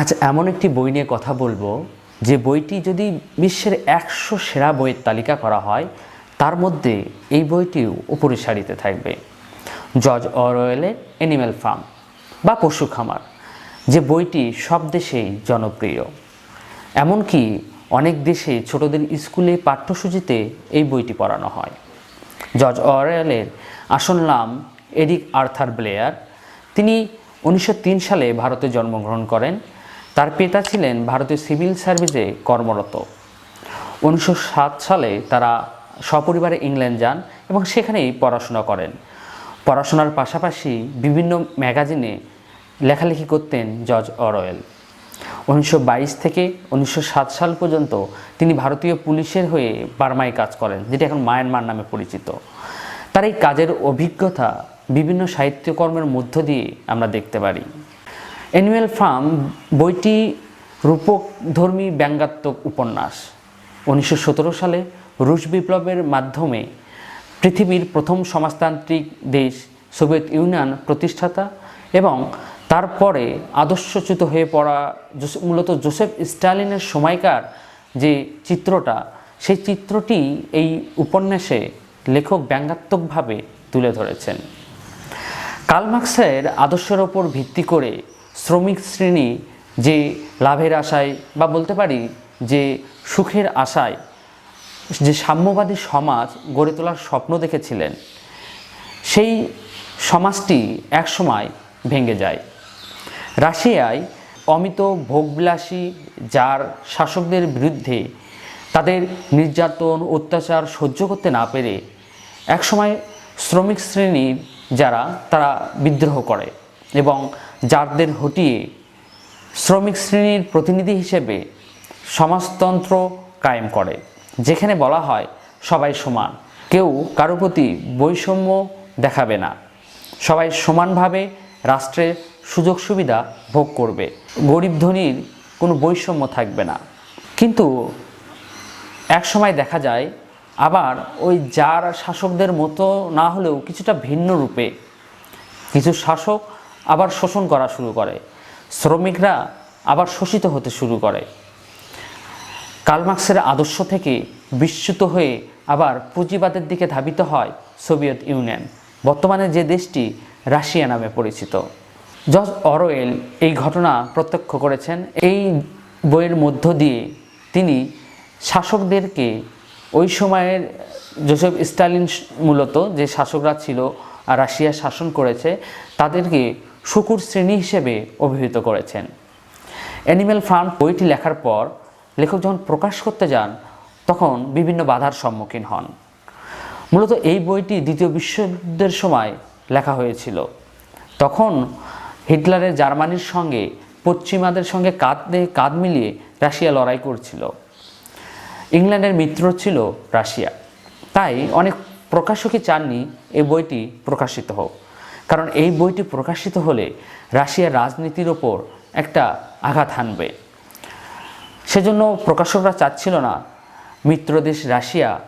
আজ এমন একটি বই নিয়ে কথা বলব, যে বইটি যদি বিশ্বের একশো সেরা বইয়ের তালিকা করা হয়, তার মধ্যে এই বইটিও উপরের সারিতে থাকবে। জর্জ অরওয়েলের অ্যানিম্যাল ফার্ম বা পশু খামার, যে বইটি সব দেশেই জনপ্রিয়। এমনকি অনেক দেশে ছোটদের স্কুলে পাঠ্যসূচিতে এই বইটি পড়ানো হয়। জর্জ অরওয়েলের আসল নাম এরিক আর্থার ব্লেয়ার। তিনি উনিশশো তিন সালে ভারতে জন্মগ্রহণ করেন। তার পিতা ছিলেন ভারতীয় সিভিল সার্ভিসে কর্মরত। উনিশশো সাত সালে তারা সপরিবারে ইংল্যান্ড যান এবং সেখানেই পড়াশোনা করেন। পড়াশোনার পাশাপাশি বিভিন্ন ম্যাগাজিনে লেখালেখি করতেন জর্জ অরওয়েল। উনিশশো থেকে উনিশশো সাত সাল পর্যন্ত তিনি ভারতীয় পুলিশের হয়ে বার্মায় কাজ করেন, যেটি এখন মায়ানমার নামে পরিচিত। তার এই কাজের অভিজ্ঞতা বিভিন্ন সাহিত্যকর্মের মধ্য দিয়ে আমরা দেখতে পারি। অ্যানুয়াল ফার্ম বইটি রূপকধর্মী ব্যঙ্গাত্মক উপন্যাস। উনিশশো সতেরো সালে রুশ বিপ্লবের মাধ্যমে পৃথিবীর প্রথম সমাজতান্ত্রিক দেশ সোভিয়েত ইউনিয়ন প্রতিষ্ঠাতা এবং তারপরে আদর্শচ্যুত হয়ে পড়া মূলত জোসেফ স্টালিনের সময়কার যে চিত্রটা, সেই চিত্রটি এই উপন্যাসে লেখক ব্যঙ্গাত্মকভাবে তুলে ধরেছেন। কালমার্ক্সের আদর্শের ওপর ভিত্তি করে শ্রমিক শ্রেণি যে লাভের আশায় বা বলতে পারি যে সুখের আশায় যে সাম্যবাদী সমাজ গড়ে তোলার স্বপ্ন দেখেছিলেন, সেই সমাজটি একসময় ভেঙে যায়। রাশিয়ায় অমিত ভোগবিলাসী যার শাসকদের বিরুদ্ধে তাদের নির্যাতন, অত্যাচার সহ্য করতে না পেরে একসময় শ্রমিক শ্রেণির যারা, তারা বিদ্রোহ করে এবং যারদের হটিয়ে শ্রমিক শ্রেণির প্রতিনিধি হিসেবে সমাজতন্ত্র কায়েম করে, যেখানে বলা হয় সবাই সমান। কেউ কারও প্রতি বৈষম্য দেখাবে না। সবাই সমানভাবে রাষ্ট্রের সুযোগ সুবিধা ভোগ করবে। গরিব ধনীর কোনো বৈষম্য থাকবে না। কিন্তু এক সময় দেখা যায়, আবার ওই যার শাসকদের মতো না হলেও কিছুটা ভিন্ন রূপে। কিছু শাসক আবার শোষণ করা শুরু করে। শ্রমিকরা আবার শোষিত হতে শুরু করে। কালমার্ক্সের আদর্শ থেকে বিস্মিত হয়ে আবার পুঁজিবাদের দিকে ধাবিত হয় সোভিয়েত ইউনিয়ন। বর্তমানে যে দেশটি রাশিয়া নামে পরিচিত। জর্জ অরওয়েল এই ঘটনা প্রত্যক্ষ করেছেন। এই বইয়ের মধ্য দিয়ে তিনি শাসকদেরকে ওই সময়ের জোসেফ স্টালিন মূলত যে শাসকরা ছিল রাশিয়া শাসন করেছে, তাদেরকে শুকুর শ্রেণি হিসেবে অভিহিত করেছেন। অ্যানিম্যাল ফার্ম বইটি লেখার পর লেখক যখন প্রকাশ করতে যান, তখন বিভিন্ন বাধার সম্মুখীন হন। মূলত এই বইটি দ্বিতীয় বিশ্বযুদ্ধের সময় লেখা হয়েছিল। তখন হিটলারের জার্মানির সঙ্গে পশ্চিমাদের সঙ্গে কাঁধে কাঁধ মিলিয়ে রাশিয়া লড়াই করছিল। ইংল্যান্ডের মিত্র ছিল রাশিয়া। তাই অনেক প্রকাশকই চাননি এই বইটি প্রকাশিত হোক। কারণ এই বইটি প্রকাশিত হলে রাশিয়ার রাজনীতির ওপর একটা আঘাত হানবে। সেজন্য প্রকাশকরা চাচ্ছিল না মিত্রদেশ রাশিয়া,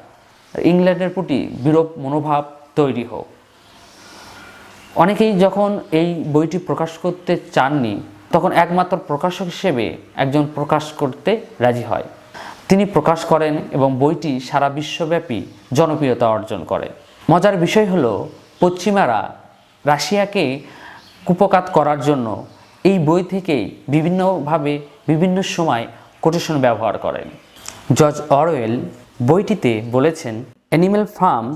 ইংল্যান্ডের প্রতি বিরূপ মনোভাব তৈরি হোক। অনেকেই যখন এই বইটি প্রকাশ করতে চাননি, তখন একমাত্র প্রকাশক হিসেবে একজন প্রকাশ করতে রাজি হয়। তিনি প্রকাশ করেন এবং বইটি সারা বিশ্বব্যাপী জনপ্রিয়তা অর্জন করে। মজার বিষয় হলো, পশ্চিমারা রাশিয়াকে কুপকাত করার জন্য এই বই থেকেই বিভিন্নভাবে বিভিন্ন সময় কোটেশন ব্যবহার করেন। জর্জ অরওয়েল বইটিতে বলেছেন, অ্যানিম্যাল ফার্ম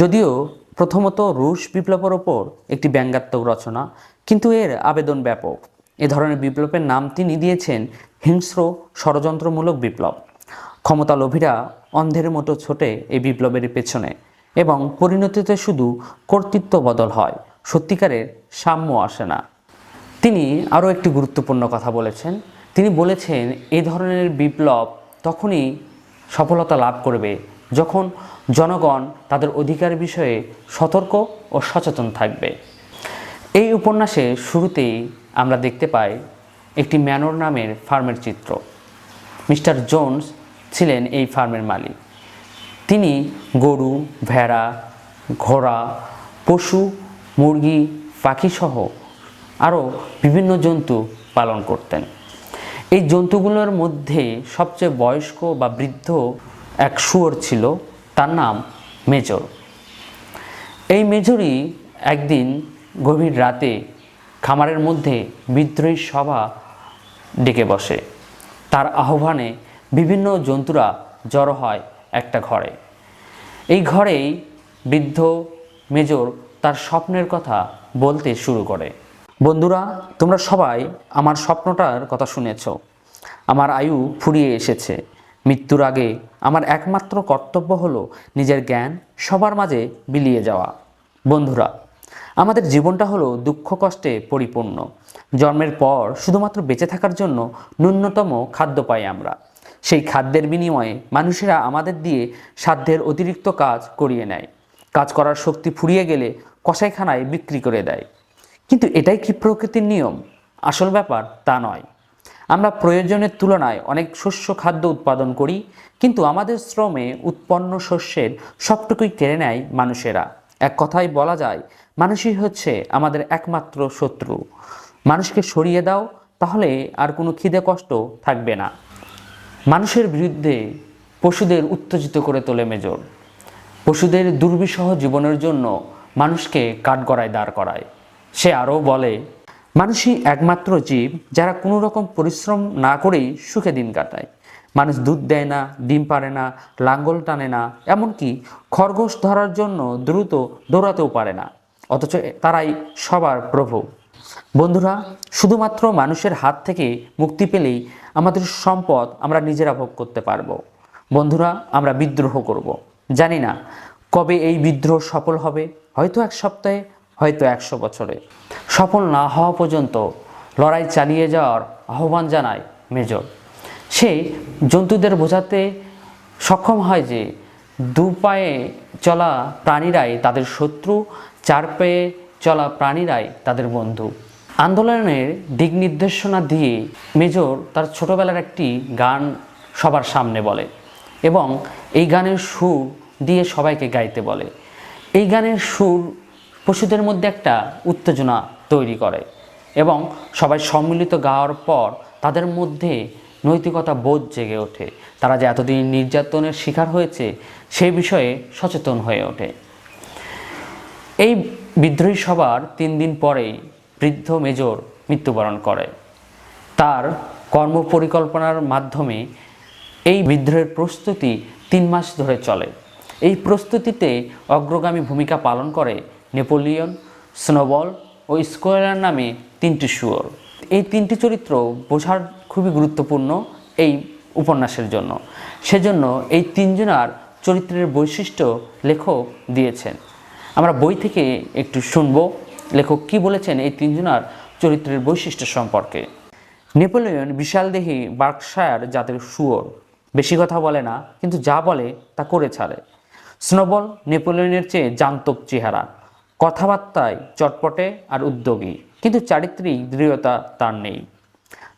যদিও প্রথমত রুশ বিপ্লবের ওপর একটি ব্যঙ্গাত্মক রচনা, কিন্তু এর আবেদন ব্যাপক। এ ধরনের বিপ্লবের নাম তিনি দিয়েছেন হিংস্র ষড়যন্ত্রমূলক বিপ্লব। ক্ষমতালোভীরা অন্ধের মতো ছোটে এই বিপ্লবের পেছনে এবং পরিণতিতে শুধু কর্তৃত্ব বদল হয়। সত্যিকারের সাম্য আসে না। তিনি আরও একটি গুরুত্বপূর্ণ কথা বলেছেন। তিনি বলেছেন এই ধরনের বিপ্লব তখনই সফলতা লাভ করবে যখন জনগণ তাদের অধিকার বিষয়ে সতর্ক ও সচেতন থাকবে। এই উপন্যাসে শুরুতেই আমরা দেখতে পাই একটি ম্যানর নামের ফার্মের চিত্র। মিস্টার জোন্স ছিলেন এই ফার্মের মালিক। তিনি গরু, ভেড়া, ঘোড়া, পশু মুরগি, পাখিসহ আরও বিভিন্ন জন্তু পালন করতেন। এই জন্তুগুলোর মধ্যে সবচেয়ে বয়স্ক বা বৃদ্ধ এক শুয়োর ছিল, তার নাম মেজর। এই মেজরই একদিন গভীর রাতে খামারের মধ্যে বিদ্রোহী সভা ডেকে বসে। তার আহ্বানে বিভিন্ন জন্তুরা জড়ো হয় একটা ঘরে। এই ঘরেই বৃদ্ধ, মেজর তার স্বপ্নের কথা বলতে শুরু করে। বন্ধুরা, তোমরা সবাই আমার স্বপ্নটার কথা শুনেছ। আমার আয়ু ফুরিয়ে এসেছে। মৃত্যুর আগে আমার একমাত্র কর্তব্য হলো নিজের জ্ঞান সবার মাঝে বিলিয়ে যাওয়া। বন্ধুরা, আমাদের জীবনটা হলো দুঃখ কষ্টে পরিপূর্ণ। জন্মের পর শুধুমাত্র বেঁচে থাকার জন্য ন্যূনতম খাদ্য পাই আমরা। সেই খাদ্যের বিনিময়ে মানুষেরা আমাদের দিয়ে সাধ্যের অতিরিক্ত কাজ করিয়ে নেয়। কাজ করার শক্তি ফুরিয়ে গেলে কসাইখানায় বিক্রি করে দেয়। কিন্তু এটাই কি প্রকৃতির নিয়ম? আসল ব্যাপার তা নয়। আমরা প্রয়োজনের তুলনায় অনেক শস্য খাদ্য উৎপাদন করি, কিন্তু আমাদের শ্রমে উৎপন্ন শস্যের সবটুকুই কেড়ে নেয় মানুষেরা। এক কথায় বলা যায়, মানুষই হচ্ছে আমাদের একমাত্র শত্রু। মানুষকে সরিয়ে দাও, তাহলে আর কোনো খিদে কষ্ট থাকবে না। মানুষের বিরুদ্ধে পশুদের উত্তেজিত করে তোলে মেজর। পশুদের দুর্বিষহ জীবনের জন্য মানুষকে কাঠগড়ায় দাঁড় করায়। সে আরও বলে, মানুষই একমাত্র জীব যারা কোনো রকম পরিশ্রম না করেই সুখে দিন কাটায়। মানুষ দুধ দেয় না, ডিম পারে না, লাঙ্গল টানে না, এমনকি খরগোশ ধরার জন্য দ্রুত দৌড়াতেও পারে না। অথচ তারাই সবার প্রভু। বন্ধুরা, শুধুমাত্র মানুষের হাত থেকে মুক্তি পেলেই আমাদের সম্পদ আমরা নিজেরা ভোগ করতে পারব। বন্ধুরা, আমরা বিদ্রোহ করব। জানি না কবে এই বিদ্রোহ সফল হবে? হয়তো এক সপ্তাহে, হয়তো একশো বছরে। সফল না হওয়া পর্যন্ত লড়াই চালিয়ে যাওয়ার আহ্বান জানায় মেজর। সে জন্তুদের বোঝাতে সক্ষম হয় যে, দু পায়ে চলা প্রাণীরাই তাদের শত্রু, চার পায়ে চলা প্রাণীরাই তাদের বন্ধু। আন্দোলনের দিক নির্দেশনা দিয়ে মেজর তার ছোটবেলার একটি গান সবার সামনে বলে এবং এই গানের সুর দিয়ে সবাইকে গাইতে বলে। এই গানের সুর পশুদের মধ্যে একটা উত্তেজনা তৈরি করে এবং সবাই সম্মিলিত গাওয়ার পর তাদের মধ্যে নৈতিকতা বোধ জেগে ওঠে। তারা যে এতদিন নির্যাতনের শিকার হয়েছে সেই বিষয়ে সচেতন হয়ে ওঠে। এই বিদ্রোহী সভার তিন দিন পরেই বৃদ্ধ মেজর মৃত্যুবরণ করে। তার কর্ম পরিকল্পনার মাধ্যমে এই বিদ্রোহের প্রস্তুতি তিন মাস ধরে চলে। এই প্রস্তুতিতে অগ্রগামী ভূমিকা পালন করে নেপোলিয়ন, স্নোবল ও স্কোয়ার নামে তিনটি শুয়োর এই তিনটি চরিত্র বোঝার খুবই গুরুত্বপূর্ণ এই উপন্যাসের জন্য। সেজন্য এই তিনজনার চরিত্রের বৈশিষ্ট্য লেখক দিয়েছেন। আমরা বই থেকে একটু শুনব লেখক কি বলেছেন এই তিনজনার চরিত্রের বৈশিষ্ট্য সম্পর্কে। নেপোলিয়ন বিশালদেহী বার্কশায়ার জাতের শুয়োর। বেশি কথা বলে না, কিন্তু যা বলে তা করে ছাড়ে। স্নোবল নেপোলিয়নের চেয়ে জান্তব চেহারা। কথাবার্তায় চটপটে আর উদ্যোগী, কিন্তু চারিত্রিক দৃঢ়তা তার নেই।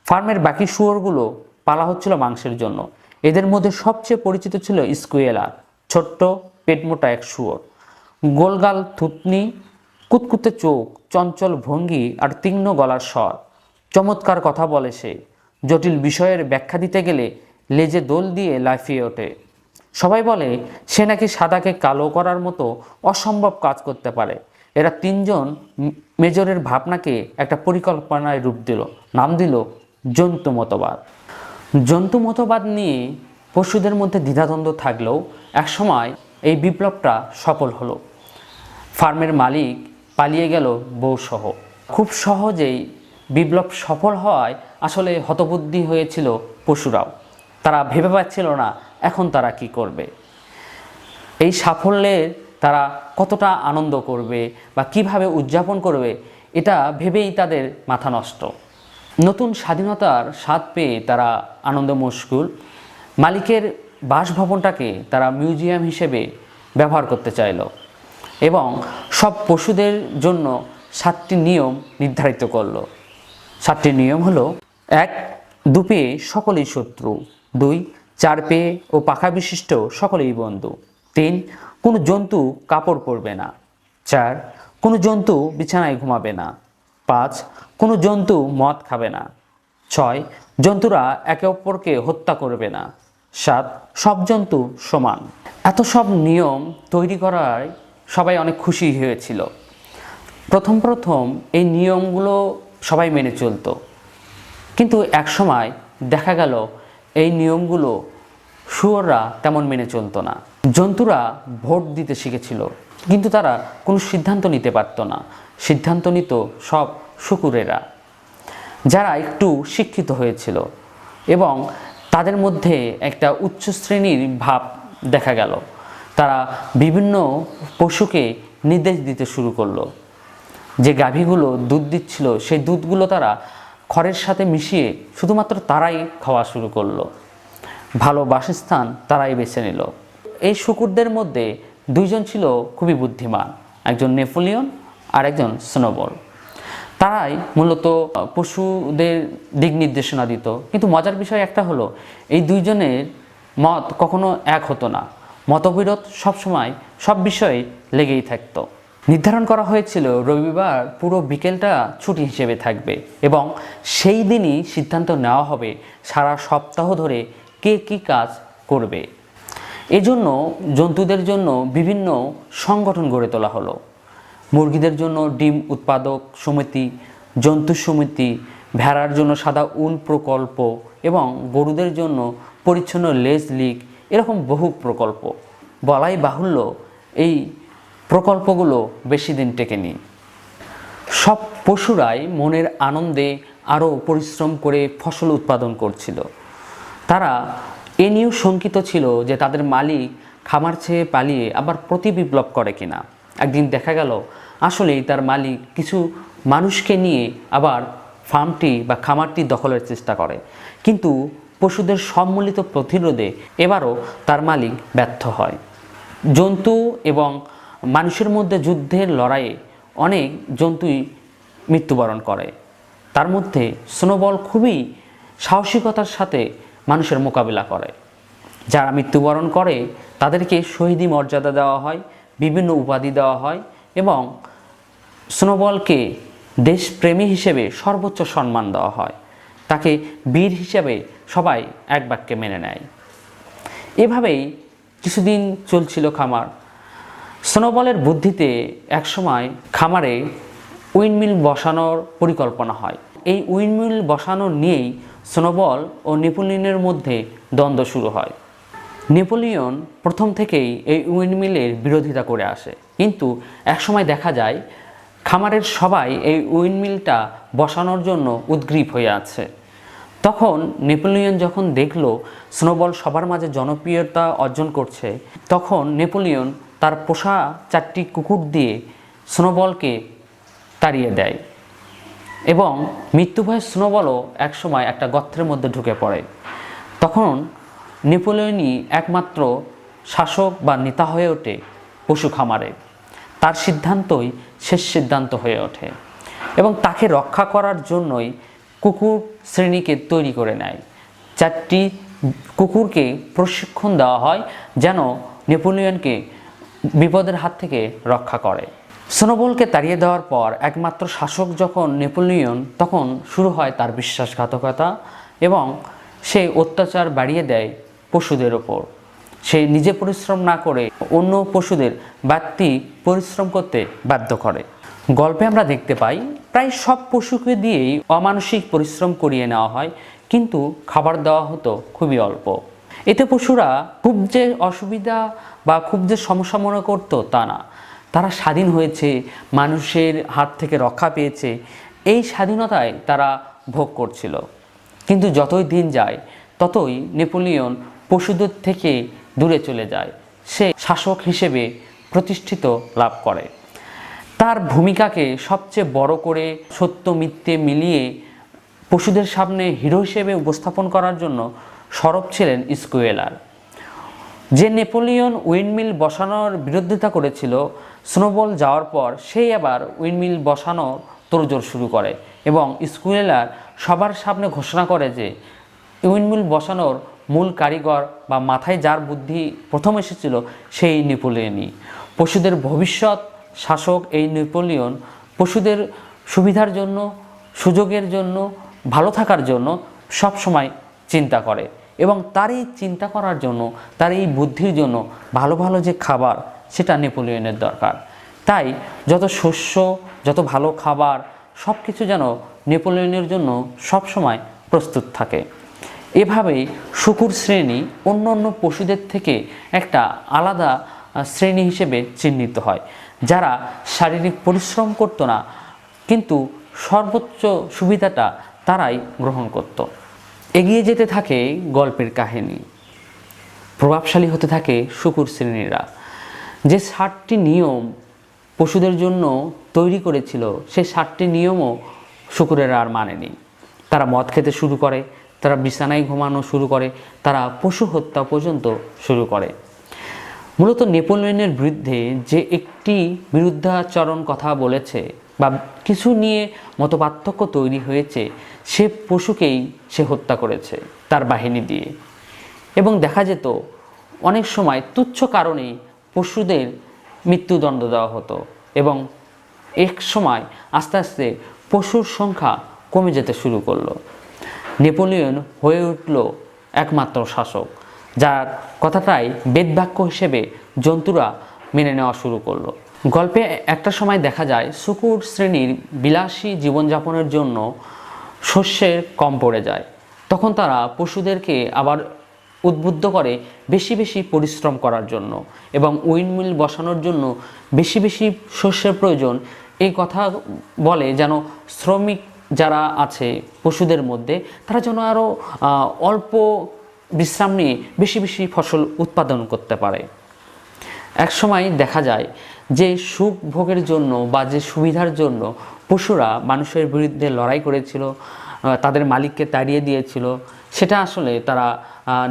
ফার্মের বাকি শুয়োরগুলো পালা হচ্ছিল মাংসের জন্য। এদের মধ্যে সবচেয়ে পরিচিত ছিল স্কুয়েলা, ছোট্ট পেটমোটা এক শুয়োর। গোলগাল থুতনি, কুতকুতে চোখ, চঞ্চল ভঙ্গি আর তীক্ষ্ণ গলার স্বর। চমৎকার কথা বলে সে। জটিল বিষয়ের ব্যাখ্যা দিতে গেলে লেজে দোল দিয়ে লাফিয়ে ওঠে। সবাই বলে, সে নাকি সাদাকে কালো করার মতো অসম্ভব কাজ করতে পারে। এরা তিনজন মেজরের ভাবনাকে একটা পরিকল্পনায় রূপ দিল। নাম দিল জন্তু মতবাদ। জন্তু মতবাদ নিয়ে পশুদের মধ্যে দ্বিধাদ্বন্দ্ব থাকলেও একসময় এই বিপ্লবটা সফল হলো। ফার্মের মালিক পালিয়ে গেল বউসহ। খুব সহজেই বিপ্লব সফল হওয়ায় আসলে হতবুদ্ধি হয়েছিল পশুরাও। তারা ভেবে পাচ্ছিল না এখন তারা কি করবে। এই সাফল্যে তারা কতটা আনন্দ করবে বা কীভাবে উদযাপন করবে, এটা ভেবেই তাদের মাথা নষ্ট। নতুন স্বাধীনতার স্বাদ পেয়ে তারা আনন্দ মুশকুল। মালিকের বাসভবনটাকে তারা মিউজিয়াম হিসেবে ব্যবহার করতে চাইলো এবং সব পশুদের জন্য সাতটি নিয়ম নির্ধারিত করল। সাতটি নিয়ম হলো, এক দুপেয়ে সকলেই শত্রু। দুই, চার পেয়ে ও পাখা বিশিষ্ট সকলেই বন্ধু। তিন, কোনো জন্তু কাপড় পরবে না। চার, কোনো জন্তু বিছানায় ঘুমাবে না। পাঁচ, কোনো জন্তু মদ খাবে না। ছয়, জন্তুরা একে অপরকে হত্যা করবে না। সাত, সব জন্তু সমান। এত সব নিয়ম তৈরি করায় সবাই অনেক খুশি হয়েছিল। প্রথম প্রথম এই নিয়মগুলো সবাই মেনে চলতো। কিন্তু একসময় দেখা গেল এই নিয়মগুলো শুয়োররা তেমন মেনে চলতো না। জন্তুরা ভোট দিতে শিখেছিল, কিন্তু তারা কোনো সিদ্ধান্ত নিতে পারত না। সিদ্ধান্ত নিত সব শুকুরেরা, যারা একটু শিক্ষিত হয়েছিল এবং তাদের মধ্যে একটা উচ্চ শ্রেণির ভাব দেখা গেল। তারা বিভিন্ন পশুকে নির্দেশ দিতে শুরু করল। যে গাভীগুলো দুধ দিচ্ছিল, সেই দুধগুলো তারা খড়ের সাথে মিশিয়ে শুধুমাত্র তারাই খাওয়া শুরু করল। ভালো বাসস্থান তারাই বেছে নিল। এই শুকুরদের মধ্যে দুইজন ছিল খুবই বুদ্ধিমান, একজন নেপোলিয়ন আর একজন স্নোবল। তারাই মূলত পশুদের দিক নির্দেশনা দিত। কিন্তু মজার বিষয় একটা হলো, এই দুইজনের মত কখনো এক হতো না। মতবিরোধ সবসময় সব বিষয়ে লেগেই থাকতো। নির্ধারণ করা হয়েছিল রবিবার পুরো বিকেলটা ছুটি হিসেবে থাকবে এবং সেই দিনই সিদ্ধান্ত নেওয়া হবে সারা সপ্তাহ ধরে কে কী কাজ করবে। এজন্য জন্তুদের জন্য বিভিন্ন সংগঠন গড়ে তোলা হলো। মুরগিদের জন্য ডিম উৎপাদক সমিতি, জন্তু সমিতি, ভেড়ার জন্য সাদা উল প্রকল্প এবং গরুদের জন্য পরিচ্ছন্ন লেজ লিগ, এরকম বহু প্রকল্প। বলাই বাহুল্য এই প্রকল্পগুলো বেশি দিন টেকেনি সব পশুরাই মনের আনন্দে আরও পরিশ্রম করে ফসল উৎপাদন করছিল। তারা এ নিয়েও শঙ্কিত ছিল যে তাদের মালিক খামার ছেয়ে পালিয়ে আবার প্রতি বিপ্লব করে কিনা। একদিন দেখা গেল, আসলেই তার মালিক কিছু মানুষকে নিয়ে আবার ফার্মটি বা খামারটি দখলের চেষ্টা করে। কিন্তু পশুদের সম্মিলিত প্রতিরোধে এবারও তার মালিক ব্যর্থ হয়। জন্তু এবং মানুষের মধ্যে যুদ্ধের লড়াইয়ে অনেক জন্তুই মৃত্যুবরণ করে। তার মধ্যে স্নোবল খুবই সাহসিকতার সাথে মানুষের মোকাবিলা করে। যারা মৃত্যুবরণ করে, তাদেরকে শহীদি মর্যাদা দেওয়া হয়, বিভিন্ন উপাধি দেওয়া হয় এবং স্নোবলকে দেশপ্রেমী হিসেবে সর্বোচ্চ সম্মান দেওয়া হয়। তাকে বীর হিসেবে সবাই এক বাক্যে মেনে নেয়। এভাবেই কিছুদিন চলছিল খামার। স্নোবলের বুদ্ধিতে একসময় খামারে উইন্ডমিল বসানোর পরিকল্পনা হয়। এই উইন্ডমিল বসানো নিয়েই স্নোবল ও নেপোলিয়নের মধ্যে দ্বন্দ্ব শুরু হয়। নেপোলিয়ন প্রথম থেকেই এই উইন্ডমিলের বিরোধিতা করে আসে। কিন্তু একসময় দেখা যায়, খামারের সবাই এই উইন্ডমিলটা বসানোর জন্য উদ্গ্রীব হয়ে আছে। তখন নেপোলিয়ন যখন দেখল স্নোবল সবার মাঝে জনপ্রিয়তা অর্জন করছে, তখন নেপোলিয়ন তার পোষা চারটি কুকুর দিয়ে স্নোবলকে তাড়িয়ে দেয় এবং মৃত্যুভয় স্নোবলও একসময় একটা গত্রের মধ্যে ঢুকে পড়ে। তখন নেপোলিয়নই একমাত্র শাসক বা নেতা হয়ে ওঠে, পশু খামারে। তার সিদ্ধান্তই শেষ সিদ্ধান্ত হয়ে ওঠে এবং তাকে রক্ষা করার জন্যই কুকুর শ্রেণীকে তৈরি করে নেয়। চারটি কুকুরকে প্রশিক্ষণ দেওয়া হয় যেন নেপোলিয়নকে বিপদের হাত থেকে রক্ষা করে। স্নোবলকে তাড়িয়ে দেওয়ার পর একমাত্র শাসক যখন নেপোলিয়ন, তখন শুরু হয় তার বিশ্বাসঘাতকতা এবং সে অত্যাচার বাড়িয়ে দেয় পশুদের ওপর। সে নিজে পরিশ্রম না করে অন্য পশুদের বাড়তি পরিশ্রম করতে বাধ্য করে। গল্পে আমরা দেখতে পাই, প্রায় সব পশুকে দিয়েই অমানসিক পরিশ্রম করিয়ে নেওয়া হয়, কিন্তু খাবার দেওয়া হতো খুবই অল্প। এতে পশুরা খুব যে অসুবিধা বা খুব যে সমস্যা মনে করতো তা না। তারা স্বাধীন হয়েছে, মানুষের হাত থেকে রক্ষা পেয়েছে, এই স্বাধীনতায় তারা ভোগ করছিল। কিন্তু যতই দিন যায়, ততই নেপোলিয়ন পশুদের থেকে দূরে চলে যায়। সে শাসক হিসেবে প্রতিষ্ঠিত লাভ করে। তার ভূমিকাকে সবচেয়ে বড় করে সত্য মিথ্যে মিলিয়ে পশুদের সামনে হিরো হিসেবে উপস্থাপন করার জন্য সরব ছিলেন স্কুয়েলার। যে নেপোলিয়ন উইন্ডমিল বসানোর বিরোধিতা করেছিল স্নোবল যাওয়ার পর, সেই আবার উইন্ডমিল বসানো তোড়জোড় শুরু করে এবং স্কুয়েলার সবার সামনে ঘোষণা করে যে উইন্ডমিল বসানোর মূল কারিগর বা মাথায় যার বুদ্ধি প্রথম এসেছিল সেই নেপোলিয়নই। পশুদের ভবিষ্যৎ শাসক এই নেপোলিয়ন পশুদের সুবিধার জন্য, সুযোগের জন্য, ভালো থাকার জন্য সব সময় চিন্তা করে। এবং তার এই চিন্তা করার জন্য তার এই বুদ্ধির জন্য ভালো ভালো যে খাবার, সেটা নেপোলিয়নের দরকার। তাই যত শস্য, যত ভালো খাবার সব কিছু যেন নেপোলিয়নের জন্য সব সময় প্রস্তুত থাকে। এভাবেই শুকুর শ্রেণি অন্য অন্য পশুদের থেকে একটা আলাদা শ্রেণি হিসেবে চিহ্নিত হয়, যারা শারীরিক পরিশ্রম করতো না, কিন্তু সর্বোচ্চ সুবিধাটা তারাই গ্রহণ করত। এগিয়ে যেতে থাকে গল্পের কাহিনী। প্রভাবশালী হতে থাকে শুকুর শ্রেণীরা। যে ষাটটি নিয়ম পশুদের জন্য তৈরি করেছিল সেই ষাটটি নিয়মও শুকুরেরা আর মানেনি। তারা মদ খেতে শুরু করে, তারা বিছানায় ঘুমানো শুরু করে, তারা পশু হত্যা পর্যন্ত শুরু করে। মূলত নেপোলিয়নের বিরুদ্ধে যে একটি বিরুদ্ধাচরণ কথা বলেছে বা কিছু নিয়ে মতপার্থক্য তৈরি হয়েছে, সে পশুকেই সে হত্যা করেছে তার বাহিনী দিয়ে। এবং দেখা যেত, অনেক সময় তুচ্ছ কারণেই পশুদের মৃত্যুদণ্ড দেওয়া হতো এবং এক সময় আস্তে আস্তে পশুর সংখ্যা কমে যেতে শুরু করল। নেপোলিয়ন হয়ে উঠল একমাত্র শাসক, যার কথাটাই বেদবাক্য হিসেবে জন্তুরা মেনে নেওয়া শুরু করল। গল্পে একটা সময় দেখা যায় শুকুর শ্রেণির বিলাসী জীবনযাপনের জন্য শস্যের কম পড়ে যায়। তখন তারা পশুদেরকে আবার উদ্বুদ্ধ করে বেশি বেশি পরিশ্রম করার জন্য এবং উইন্ডমিল বসানোর জন্য বেশি বেশি শস্যের প্রয়োজন। এই কথা বলে যেন শ্রমিক যারা আছে পশুদের মধ্যে, তারা যেন আরও অল্প বিশ্রাম নিয়ে বেশি বেশি ফসল উৎপাদন করতে পারে। এক সময় দেখা যায় যে সুখ ভোগের জন্য বা যে সুবিধার জন্য পশুরা মানুষের বিরুদ্ধে লড়াই করেছিল তাদের মালিককে তাড়িয়ে দিয়েছিল, সেটা আসলে তারা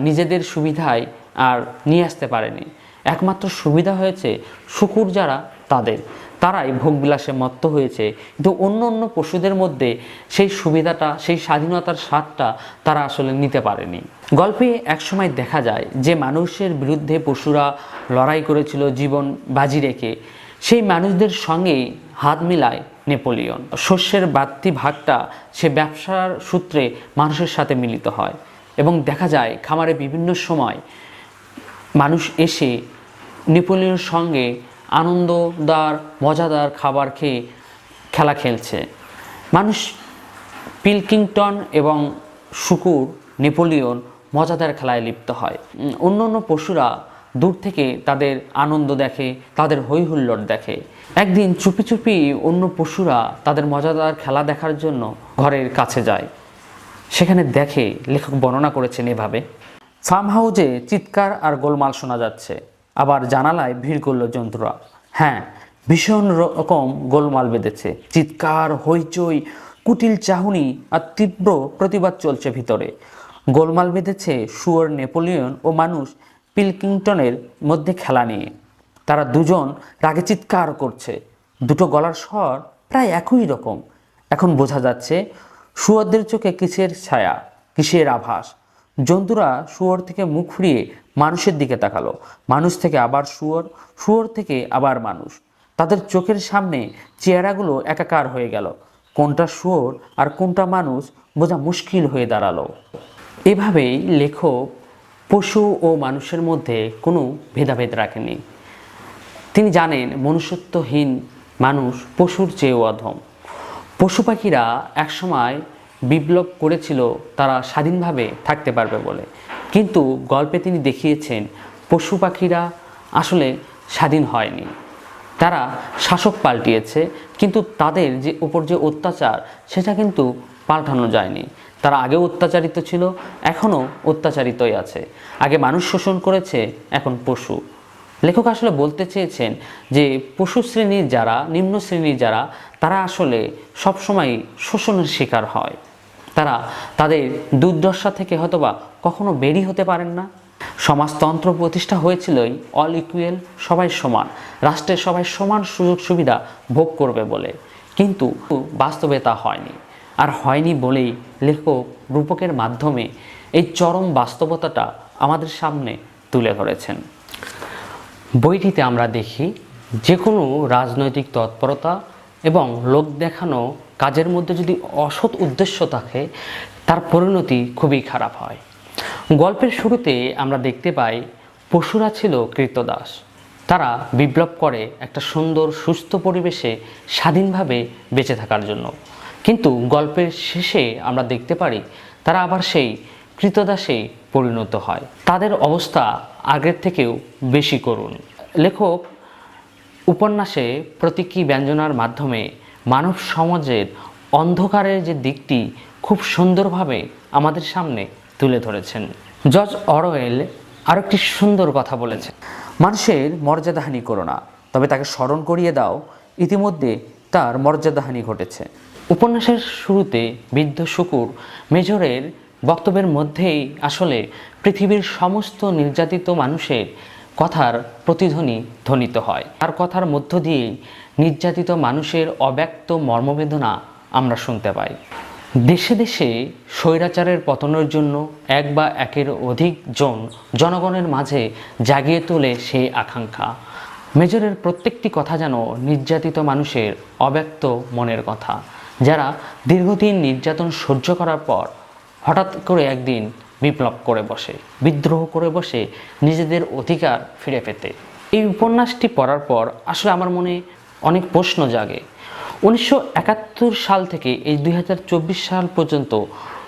নিজেদের সুবিধায় আর নিয়ে আসতে পারেনি। একমাত্র সুবিধা হয়েছে শুকুর যারা, তাদের। তারাই ভোগবিলাসে মত্ত হয়েছে। কিন্তু অন্য অন্য পশুদের মধ্যে সেই সুবিধাটা, সেই স্বাধীনতার স্বাদটা তারা আসলে নিতে পারেনি। গল্পে একসময় দেখা যায় যে মানুষের বিরুদ্ধে পশুরা লড়াই করেছিল জীবন বাজি রেখে। সেই মানুষদের সঙ্গেই হাত মিলায় নেপোলিয়ন। শস্যের বাড়তি ভাগটা সে ব্যবসার সূত্রে মানুষের সাথে মিলিত হয়। এবং দেখা যায় খামারে বিভিন্ন সময় মানুষ এসে নেপোলিয়নের সঙ্গে আনন্দদার, মজাদার খাবার খেয়ে খেলা খেলছে। মানুষ পিলকিংটন এবং শুকুর, নেপোলিয়ন মজাদার খেলায় লিপ্ত হয়। অন্য অন্য পশুরা দূর থেকে তাদের আনন্দ দেখে, তাদের হৈ হুল্লোড় দেখে। একদিন চুপি চুপি অন্য পশুরা তাদের মজাদার খেলা দেখার জন্য ঘরের কাছে যায়। সেখানে দেখে লেখক বর্ণনা করেছেন এভাবে ফার্ম হাউজে চিৎকার আর গোলমাল শোনা যাচ্ছে আবার জানালায় ভিড় করল জন্তুরা। হ্যাঁ ভীষণ রকম গোলমাল বেঁধেছে। চিৎকার, হইচই, কুটিল চাহুনি আর তীব্র প্রতিবাদ চলছে ভিতরে। গোলমাল বেঁধেছে শুয়োর নেপোলিয়ন ও মানুষ পিলকিংটনের মধ্যে খেলা নিয়ে। তারা দুজন রাগে চিৎকার করছে। দুটো গলার স্বর প্রায় একই রকম। এখন বোঝা যাচ্ছে শুয়োরদের চোখে কিসের ছায়া, কিসের আভাস। জন্তুরা শুয়োর থেকে মুখ ফিরিয়ে মানুষের দিকে তাকালো। মানুষ থেকে আবার শুয়োর শুয়োর থেকে আবার মানুষ। তাদের চোখের সামনে চেহারাগুলো একাকার হয়ে গেল। কোনটা শুয়োর আর কোনটা মানুষ বোঝা মুশকিল হয়ে দাঁড়াল। এভাবেই লেখক পশু ও মানুষের মধ্যে কোনো ভেদাভেদ রাখেনি। তিনি জানেন মনুষ্যত্বহীন মানুষ পশুর চেয়েও অধম। পশু পাখিরা একসময় বিপ্লব করেছিল তারা স্বাধীনভাবে থাকতে পারবে বলে। কিন্তু গল্পে তিনি দেখিয়েছেন, পশু পাখিরা আসলে স্বাধীন হয়নি। তারা শাসক পাল্টিয়েছে, কিন্তু তাদের যে উপর যে অত্যাচার, সেটা কিন্তু পাল্টানো যায়নি। তারা আগেও অত্যাচারিত ছিল, এখনও অত্যাচারিতই আছে। আগে মানুষ শোষণ করেছে, এখন পশু। লেখক আসলে বলতে চেয়েছেন যে, পশু শ্রেণির যারা, নিম্ন শ্রেণির যারা, তারা আসলে সবসময় শোষণের শিকার হয়। তারা তাদের দুর্দশা থেকে হয়তোবা কখনো বেরি হতে পারেন না। সমাজতন্ত্র প্রতিষ্ঠা হয়েছিলই অল ইকুয়েল সবাই সমান, রাষ্ট্রের সবাই সমান সুযোগ সুবিধা ভোগ করবে বলে। কিন্তু বাস্তবে তা হয়নি। আর হয়নি বলেই লেখক রূপকের মাধ্যমে এই চরম বাস্তবতাটা আমাদের সামনে তুলে ধরেছেন। বইটিতে আমরা দেখি যে কোনো রাজনৈতিক তৎপরতা এবং লোক দেখানো কাজের মধ্যে যদি অসৎ উদ্দেশ্য থাকে, তার পরিণতি খুবই খারাপ হয়। গল্পের শুরুতে আমরা দেখতে পাই, পশুরা ছিল কৃতদাস। তারা বিপ্লব করে একটা সুন্দর, সুস্থ পরিবেশে স্বাধীনভাবে বেঁচে থাকার জন্য। কিন্তু গল্পের শেষে আমরা দেখতে পারি, তারা আবার সেই কৃতদাসে পরিণত হয়। তাদের অবস্থা আগের থেকেও বেশি করুন লেখক উপন্যাসে প্রতীকী ব্যঞ্জনার মাধ্যমে মানব সমাজের অন্ধকারের যে দিকটি খুব সুন্দরভাবে আমাদের সামনে তুলে ধরেছেন। জর্জ অরওয়েল আরও একটি সুন্দর কথা বলেছেন, মানুষের মর্যাদাহানি করো না, তবে তাকে স্মরণ করিয়ে দাও, ইতিমধ্যে তার মর্যাদাহানি ঘটেছে। উপন্যাসের শুরুতে বৃদ্ধ শুকুর মেজরের বক্তব্যের মধ্যেই আসলে পৃথিবীর সমস্ত নির্যাতিত মানুষের কথার প্রতিধ্বনি ধ্বনিত হয়। তার কথার মধ্য দিয়েই নির্যাতিত মানুষের অব্যক্ত মর্মবেদনা আমরা শুনতে পাই। দেশে দেশে স্বৈরাচারের পতনের জন্য এক বা একের অধিক জন জনগণের মাঝে জাগিয়ে তোলে সেই আকাঙ্ক্ষা। মেজরের প্রত্যেকটি কথা যেন নির্যাতিত মানুষের অব্যক্ত মনের কথা, যারা দীর্ঘদিন নির্যাতন সহ্য করার পর হঠাৎ করে একদিন বিপ্লব করে বসে, বিদ্রোহ করে বসে নিজেদের অধিকার ফিরে পেতে। এই উপন্যাসটি পড়ার পর আসলে আমার মনে অনেক প্রশ্ন জাগে। উনিশশো একাত্তর সাল থেকে এই দুই হাজার চব্বিশ সাল পর্যন্ত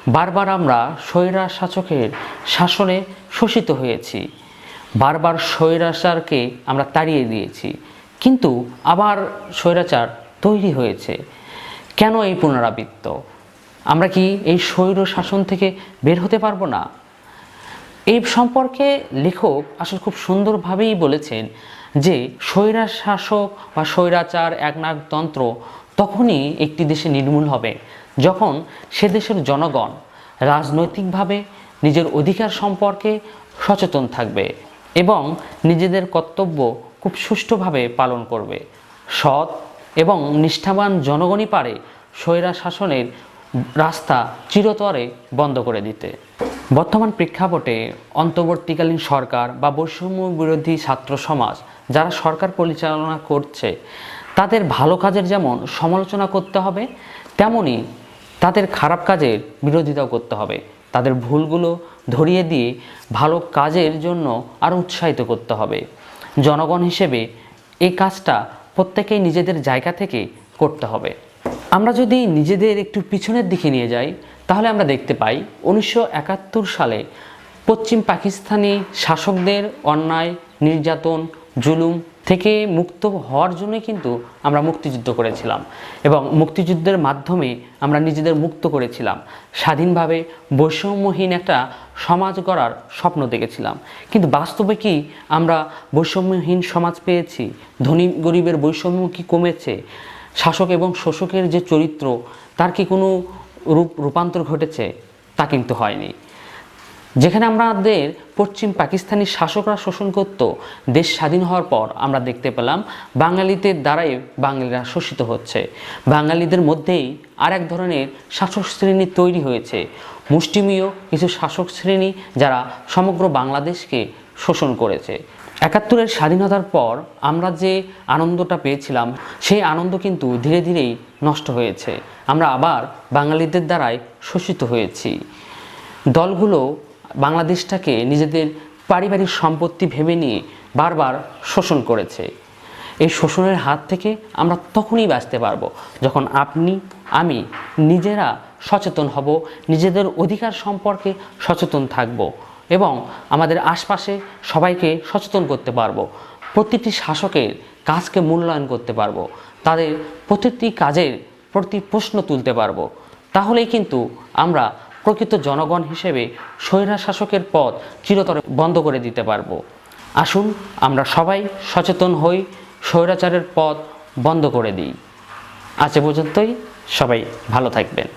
বারবার আমরা স্বৈরা শাসকের শাসনে শোষিত হয়েছি। বারবার স্বৈরাচারকে আমরা তাড়িয়ে দিয়েছি। কিন্তু আবার স্বৈরাচার তৈরি হয়েছে। কেন এই পুনরাবৃত্ত? আমরা কি এই স্বৈর শাসন থেকে বের হতে পারব না? এই সম্পর্কে লেখক আসলে খুব সুন্দরভাবেই বলেছেন যে স্বৈরা শাসক বা স্বৈরাচার একনায়কতন্ত্র তখনই একটি দেশে নির্মূল হবে, যখন সে দেশের জনগণ রাজনৈতিকভাবে নিজের অধিকার সম্পর্কে সচেতন থাকবে এবং নিজেদের কর্তব্য খুব সুষ্ঠুভাবে পালন করবে। সৎ এবং নিষ্ঠাবান জনগণই পারে স্বৈরা শাসনের রাস্তা চিরতরে বন্ধ করে দিতে। বর্তমান প্রেক্ষাপটে অন্তর্বর্তীকালীন সরকার বা বৈষম্য বিরোধী ছাত্র সমাজ যারা সরকার পরিচালনা করছে, তাদের ভালো কাজের যেমন সমালোচনা করতে হবে, তেমনি তাদের খারাপ কাজের বিরোধিতাও করতে হবে। তাদের ভুলগুলো ধরিয়ে দিয়ে ভালো কাজের জন্য আরও উৎসাহিত করতে হবে। জনগণ হিসেবে এই কাজটা প্রত্যেকেই নিজেদের জায়গা থেকে করতে হবে। আমরা যদি নিজেদের একটু পিছনের দিকে নিয়ে যাই, তাহলে আমরা দেখতে পাই উনিশশো একাত্তর সালে পশ্চিম পাকিস্তানি শাসকদের অন্যায়, নির্যাতন, জুলুম থেকে মুক্ত হওয়ার জন্যই কিন্তু আমরা মুক্তিযুদ্ধ করেছিলাম এবং মুক্তিযুদ্ধের মাধ্যমে আমরা নিজেদের মুক্ত করেছিলাম। স্বাধীনভাবে বৈষম্যহীন একটা সমাজ গড়ার স্বপ্ন দেখেছিলাম। কিন্তু বাস্তবে কি আমরা বৈষম্যহীন সমাজ পেয়েছি? ধনী গরিবের বৈষম্য কি কমেছে? শাসক এবং শোষকের যে চরিত্র, তার কি কোনো রূপ, রূপান্তর ঘটেছে? তা কিন্তু হয়নি। যেখানে আমাদের পশ্চিম পাকিস্তানি শাসকরা শোষণ করত, দেশ স্বাধীন হওয়ার পর আমরা দেখতে পেলাম বাঙালিদের দ্বারাই বাঙালিরা শোষিত হচ্ছে। বাঙালিদের মধ্যেই আর এক ধরনের শাসক শ্রেণি তৈরি হয়েছে। মুষ্টিমীয় কিছু শাসক শ্রেণি যারা সমগ্র বাংলাদেশকে শোষণ করেছে। একাত্তরের স্বাধীনতার পর আমরা যে আনন্দটা পেয়েছিলাম, সেই আনন্দ কিন্তু ধীরে ধীরেই নষ্ট হয়েছে। আমরা আবার বাঙালিদের দ্বারাই শোষিত হয়েছি। দলগুলো বাংলাদেশটাকে নিজেদের পারিবারিক সম্পত্তি ভেবে নিয়ে বারবার শোষণ করেছে। এই শোষণের হাত থেকে আমরা তখনই বাঁচতে পারব যখন আপনি, আমি নিজেরা সচেতন হব, নিজেদের অধিকার সম্পর্কে সচেতন থাকব। এবং আমাদের আশপাশে সবাইকে সচেতন করতে পারব। প্রতিটি শাসকের কাজকে মূল্যায়ন করতে পারব। তাদের প্রতিটি কাজের প্রতি প্রশ্ন তুলতে পারব। তাহলেই কিন্তু আমরা প্রকৃত জনগণ হিসেবে স্বৈরা শাসকের পথ চিরতরে বন্ধ করে দিতে পারব। আসুন আমরা সবাই সচেতন হই, স্বৈরাচারের পথ বন্ধ করে দিই। আজ পর্যন্তই। সবাই ভালো থাকবেন।